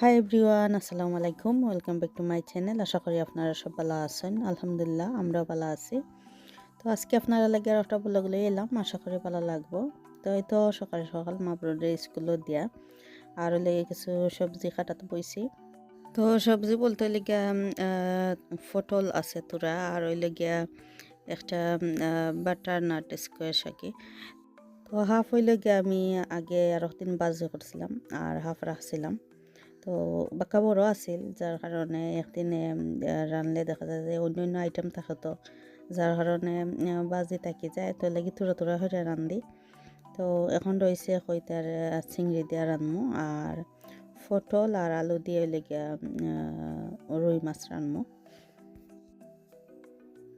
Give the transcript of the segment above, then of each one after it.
High everyone আসসালামু আলাইকুম। Welcome back to my channel আশা করি আপনারা সব ভালো আছেন। আলহামদুলিল্লাহ, আমরাও ভালো আছি। তো আজকে আপনারা লাগে একটা লই এলাম। আশা করি ভালো লাগবো। তো এই তো সকাল সকাল মা ব্রোডের স্কুলে দিয়া। আর লেগে কিছু সবজি কাটাতে বইছি। তো সবজি বলতে লেগে পটল আছে তোরা। আর ওই লেগিয়া একটা বাটার নাট স্কোয়ার সাকি তো হাফ হইলে গিয়ে আমি আগে আর দিন বাজি করছিলাম। আর হাফ রাখছিলাম। তো বাক্কা বড় আছিল যার কারণে একদিনে রানলে দেখা যায় যে অন্য অন্য আইটেম থাকে তো যার কারণে বাজি থাকি যায়, তো লাগি থোড়া থোড়া হয়ে রান্ধি তো এখন রয়েছে কইতার চিংড়ি দিয়ে রানমু আর পটল আর আলু দিয়ে লেগে রুই মাছ রানমু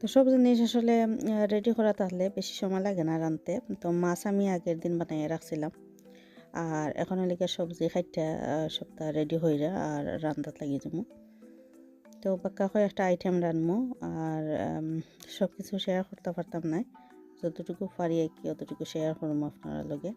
তো সব জিনিস আসলে রেডি করা তাহলে বেশি সময় লাগে না রানতে তো মাছ আমি আগের দিন বানিয়ে রাখছিলাম আর এখন লিগে সবজি খাইটা সপ্তাহ রেডি হয়ে যায় আর রান্ধাত লাগিয়ে যাব তো পাক্কা হয়ে একটা আইটেম রানবো আর সব কিছু শেয়ার করতে পারতাম না যতটুকু পারি আর কি, অতটুকু শেয়ার করব আপনারা লগে।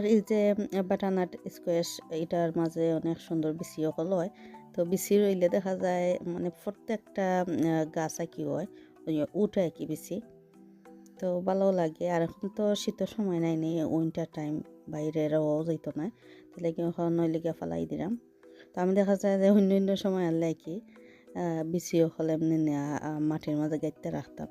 আর এই যে বাটানাট স্কোয়াশ এটার মাঝে অনেক সুন্দর বিচি অকল হয়। তো বিচি রইলে দেখা যায় মানে প্রত্যেকটা গাছ কি হয় উঠে কি বিচি তো ভালো লাগে। আর এখন তো শীতের সময় নাই নেই উইন্টার টাইম বাইরে রওয়াও যাইত না। তাহলে কি এখন নইলিগা ফালাই দিলাম। তো আমি দেখা যায় যে অন্য অন্য সময় আনলে কি বিচি অকল এমনি মাটির মাঝে গাইতে রাখতাম।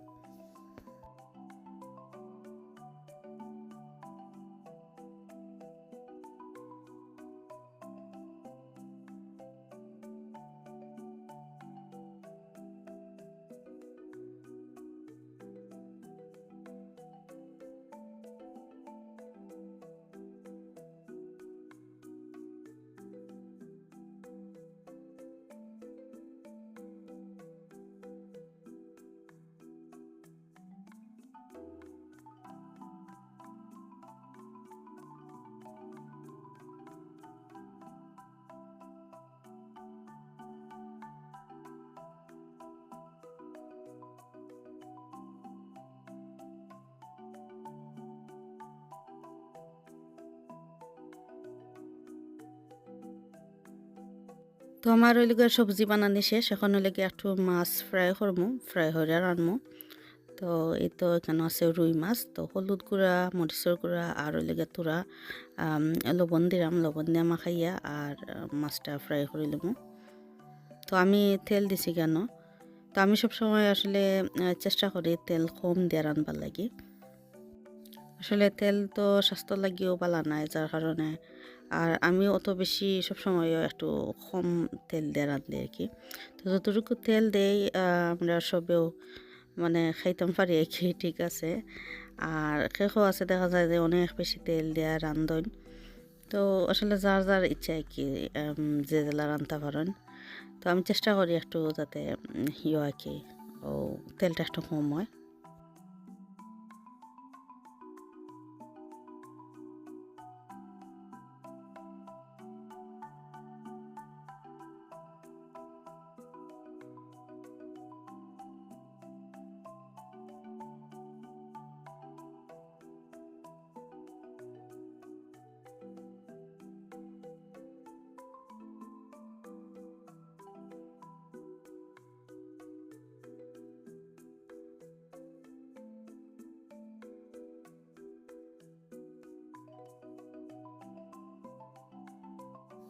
তো আমার ওই লিগে সবজি বানানি শেষ। এখন ওই লিগে একটু মাছ ফ্রাই করব ফ্রাই হয়ে রানবো তো এই তো এখানে আছে রুই মাছ, তো হলুদ গুঁড়া, মরিচের গুঁড়া, আর ওই লিগে তোরা লবণ দিলাম। লবণ দিয়ে মাখাইয়া আর মাছটা ফ্রাই করে নেব তো আমি তেল দিছি কেন? তো আমি সবসময় আসলে চেষ্টা করি তেল কম দিয়ে রানবার লাগে। আসলে তেল তো স্বাস্থ্য লাগিয়েও পালা নাই, যার কারণে আর আমি অত বেশি সবসময় একটু কম তেল দিয়ে রাঁধলে আর কি। তো যতটুকু তেল দেই আমরা সবেও মানে খাইতাম পারি আর কি, ঠিক আছে। আর শেষও আছে, দেখা যায় যে অনেক বেশি তেল দেওয়া রান্ধন তো আসলে যার যার ইচ্ছা আর কি যে জেলা রান্না পারেন। তো আমি চেষ্টা করি একটু যাতে ইয়ে আর কি, ও তেলটা একটু কম হয়।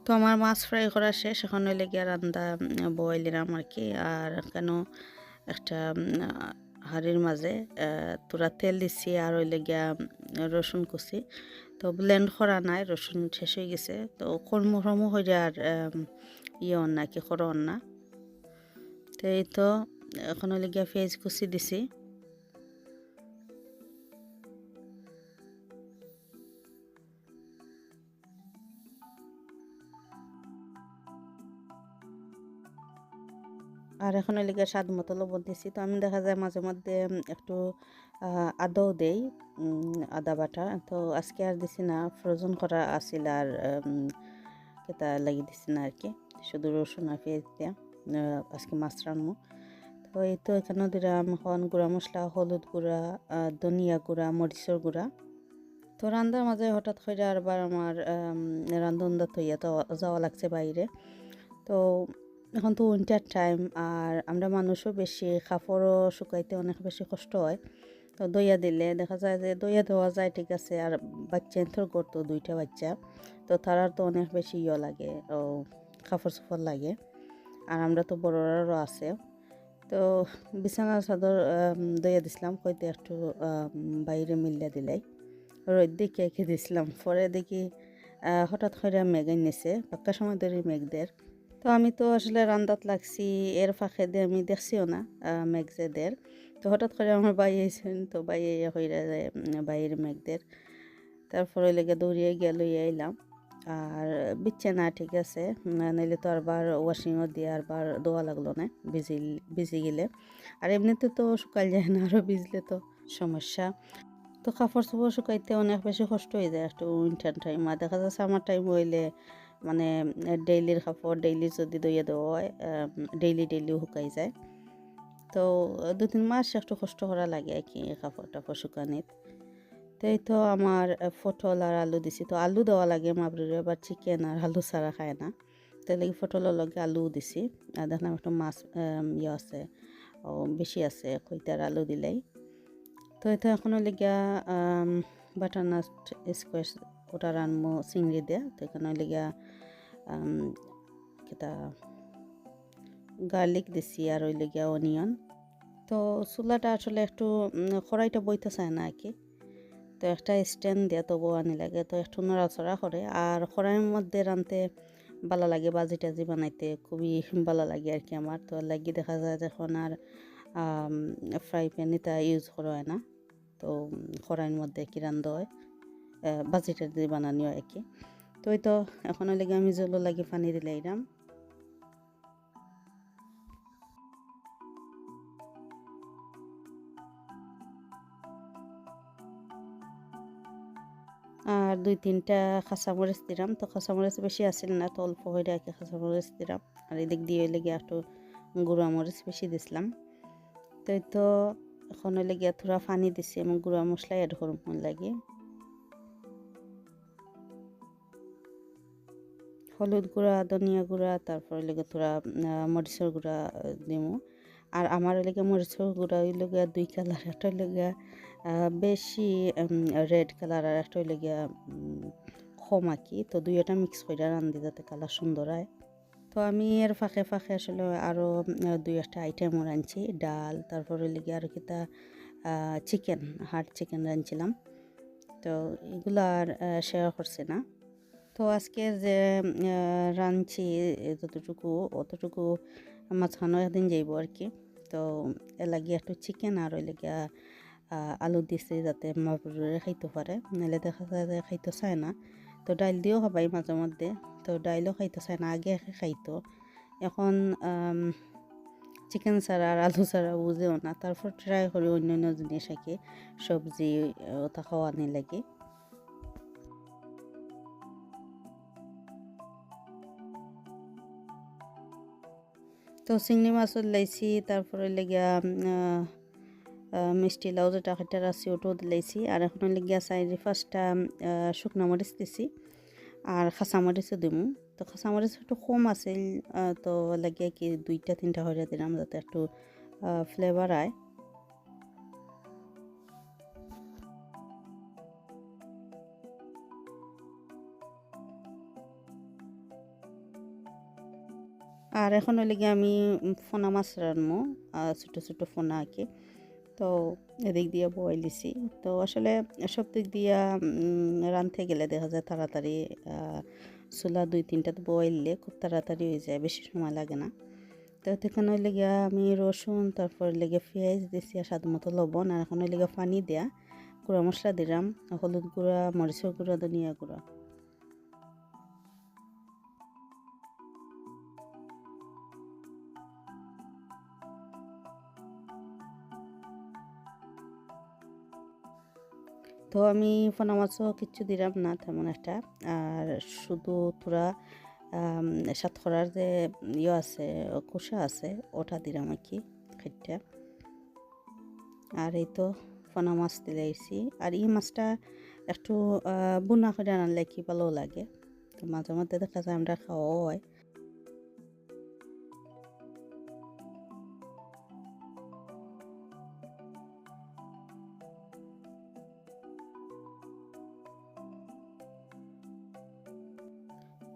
তো আমার মাছ ফ্রাই করা শেষ। এখন হইলে গিয়ে রান্দা বয়েলিরাম আর কি, আর কেন একটা হাড়ির মাঝে তোরা তেল দিছি, আর হইলে গিয়া রসুন কুচি। তো ব্লেন্ড করা নাই, রসুন শেষ হয়ে গেছে। তো কর্ম কর্ম হয়ে আর ইয়ে অন্যা কি করো অন্যা তো এই তো, এখন হইলে গিয়া পেঁয়াজ কুচি দিছি। আর এখন এলিকে স্বাদ মতো লবণ দিছি। তো আমি দেখা যায় মাঝে মধ্যে একটু আদাও দেই আদা বাটা। তো আজকে আর দিছি না, ফ্রোজন করা আসিল আর কেতা লাগিয়ে দিছি না আর কি। শুধু রসুন আর পেঁয়াজ দিয়া আজকে মাছ রান্নু তো এই তো এখানে দিলাম এখন গুঁড়া মশলা, হলুদ গুঁড়া ধনিয়া গুঁড়া, মরিচের গুঁড়া। তো রান্নার মাঝে হঠাৎ করে আরবার আমার রান্ধন দাত হইয়া তো যাওয়া লাগছে বাইরে। তো এখন তো উইন্টার টাইম আর আমরা মানুষও বেশি কাপড়ও শুকাইতে অনেক বেশি কষ্ট হয়। তো দইয়া দিলে দেখা যায় যে দইয়া দেওয়া যায়, ঠিক আছে, আর বাচ্চা এনথর করতো দুইটা বাচ্চা, তো তারার তো অনেক বেশি ইয়ে লাগে, ও কাপড় চোপড় লাগে। আর আমরা তো বড়রারও আছে। তো বিছানার চাদর দইয়া দিছিলাম, কইতে একটু বাইরে মিলিয়ে দিলাই রোদ দেখে রেখে দিছিলাম, পরে দেখি হঠাৎ করে মেঘ নিছে পাক্কা সময় ধরে মেঘদের তো আমি তো আসলে রান্দাত লাগছি, এর ফাঁকে দিয়ে আমি দেখছিও না মেঘজেদের। তো হঠাৎ করে আমার বাই আইসেন তো বাই হইরা যায় বাইরের মেঘদের। তারপরে লেগে দৌড়িয়ে গিয়ে লইয়া আইলাম। আর বিচ্ছে না, ঠিক আছে। নাইলে তো আরবার ওয়াশিংও দিয়ে আরবার দোয়া লাগল না, ভিজি ভিজি গেলে। আর এমনিতে তো শুকাল যায় না আরও ভিজলে তো সমস্যা। তো কাপড় চোপড় শুকাইতে অনেক বেশি কষ্ট হয়ে যায় একটু উইন্টার টাইম আর দেখা যাচ্ছে আমার টাইম হইলে মানে ডেইলির কাপড় ডেইলি যদি দইয়ে দেওয়া হয় ডেইলি ডেইলিও শুকাই যায়। তো দু তিন মাস একটু কষ্ট করা লাগে আর কি কাপড় টাপড় শুকানিত। তো এই তো আমার পটল আর আলু দিছি। তো আলু দেওয়া লাগে মাবরুরে আবার চিকেন আর আলু ছাড়া খায় না। তো লাগি পটলের লগে আলু দিছি। আর দেখলাম একটু মাছ ইয়ে আছে ও বেশি আছে কইতার আলু দিলেই। তো এটা এখনও লেগিয়া বাটারনাট স্কোয়াশ ওটা রানমো চিংড়ি দিয়ে। তো এখানে লেগিয়া কিতা গার্লিক দিছি আর ওই লেগিয়া অনিয়ন তো চুলাটা আসলে একটু উম, কড়াইটা বইতে চায় না আর কি। তো একটা স্ট্যান্ড দিয়ে তবু আনি লাগে তো একটু নড়াচড়া করে। আর কড়াইয়ের মধ্যে রানতে ভালো লাগে বাজি টাজি বানাইতে খুবই ভালো লাগে আর কি আমার। তো লাগি দেখা যায় যে এখন আর ফ্রাই প্যান এটা ইউজ করা হয় না। তো কড়াইয়ের মধ্যে কি রান্ধা হয়? বাজি টাজি বানানি হয় আর কি। তো তো এখন লাগে আমি জল লাগি পানি দিলে এরাম আর দুই তিনটা কাঁচামরিচ দিলাম তো কাঁচামরিচ বেশি আসছিল না, তো অল্প হয়ে আর কি কাঁচামরিচ দিলাম আর এদিক দিয়ে লেগে একটু গুঁড়া মরিচ বেশি দিছিলাম। তো তো এখন লেগে থোড়া পানি দিছি এবং গুঁড়া মশলা এড করব লাগে। হলুদ গুঁড়া, ধনিয়া গুঁড়া, তারপরে লেগে থোড়া মরিচের গুঁড়া দিমু। আর আমার লেগে মরিচের গুঁড়া ওই লেগে দুই কালার একটা লেগে বেশি রেড কালার আর একটা লেগে কম আঁকি তো দুই দুইটা মিক্স করে রান্ধি যাতে কালার সুন্দর হয়। তো আমি এর ফাঁকে ফাঁকে আসলে আরও দুই একটা আইটেমও রাঁধছি। ডাল, তারপরে লেগে আর কিতা চিকেন হার্ড চিকেন রাঁধছিলাম। তো এগুলো আর শেয়ার করছে না। তো আজকে যে রাঁধছি যতটুকু অতটুকু মাঝখানে একদিন যাইব আর কি তো এ লাগিয়ে একটু চিকেন আর ওই লাগিয়া আলু দিছে যাতে মাপুরে খাইতে পারে। নাহলে দেখা যায় যে খাইতে চায় না। তো ডাইল দিয়েও খাবাই মাঝে মধ্যে। তো ডাইলও খাইতে চায় না আগে খাইতো। এখন চিকেন ছাড়া আর আলু ছাড়া বুঝেও না। তারপর ট্রাই করি অন্য অন্য জিনিস আর কি সবজি আহ, খাওয়া খাওয়ানি লাগে। তো চিংড়ি মাছও লাইছি, তারপরে লেগিয়া মিষ্টি লাউ যেটা সেটার আছে ওটাও দিলাইছি আর এখন লেগিয়া চাইরি পাঁচটা শুকনো মরিচ দিছি। আর খাসা মরিচও দিমু। তো খাসা মরিচ একটু কম আছিল তো লাগিয়া কি দুইটা, তিনটা হইয়া দিলাম যাতে একটু ফ্লেভার আয়। আর এখন হলে আমি ফোনা মাছ রানবো ছোটো ছোটো ফোনা আঁকি। তো এদিক দিয়ে বয়েল দিছি তো আসলে সব দিক দিয়ে রাঁধতে গেলে দেখা যায় তাড়াতাড়ি চুলা দুই তিনটাতে বয়েললে খুব তাড়াতাড়ি হয়ে যায়, বেশি সময় লাগে না। তো এখানে লেগে আমি রসুন, তারপর লেগে পেঁয়াজ দিছি আর স্বাদ মতো লবণ আর এখন লেগে পানি দেয়া গুঁড়া মশলা দিলাম, হলুদ গুঁড়া, মরিচের গুঁড়া, ধনিয়া গুঁড়া। তো আমি পোনা মাছও কিচ্ছু দিলাম না তেমন একটা। আর শুধু তোরা সাতখরার যে ইয়ে আছে কুসা আছে, ওটা দিলাম আর কি খাইটা। আর এই তো ফনা মাছ দিলাইছি আর এই মাছটা একটু বুনা করে আনলে কি ভালো লাগে? তো মাঝে মধ্যে দেখা যায় আমরা খাওয়াও হয়।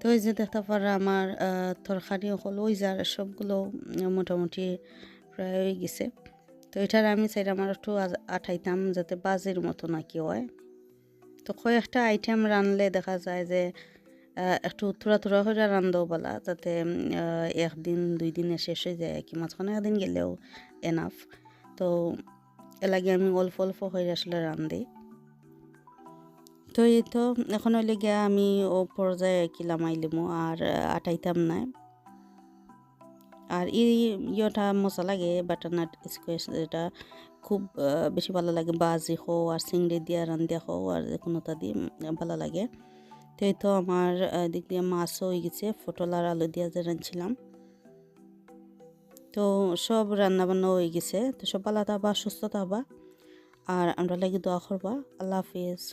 তো ওই যে দেখতে পারা আমার তরকারি হলো, ওই যার সবগুলো মোটামুটি প্রায় হয়ে গেছে। তো এটার আমি চাই আমার একটু আঠাইতাম, যাতে বাজির মতো নাকি হয়। তো কয়েকটা আইটেম রানলে দেখা যায় যে একটু থোড়া থোড়া করে রান্ধও বলা, যাতে একদিন, দুই দিনে শেষ হয়ে যায়, কি মাঝখানে একদিন গেলেও এনাফ তো এলাগে আমি অল্প অল্প হয়ে আসলে রান্ধি তো এই তো, এখন হইলে গিয়া আমি ও পর্যায়ে কিলাম আইলিমো আর আটাইতাম না। আর এই ইয়েটা মজা লাগে বাটারনাট স্কোয়াশ এটা খুব বেশি ভালো লাগে। বাজি হো আর চিংড়ি দিয়া, রান্ধিয়া হো আর কোনোটা দিয়ে ভালো লাগে। তো এই তো আমার দিক দিয়ে মাছও হয়ে গেছে, পটল আর আলু দিয়া যে রাঁধছিলাম। তো সব রান্না বান্না হয়ে গেছে। তো সব ভালো থাকবা সুস্থ থাকবা আর আমরা লাগি দোয়া করবা। আল্লাহ হাফিজ।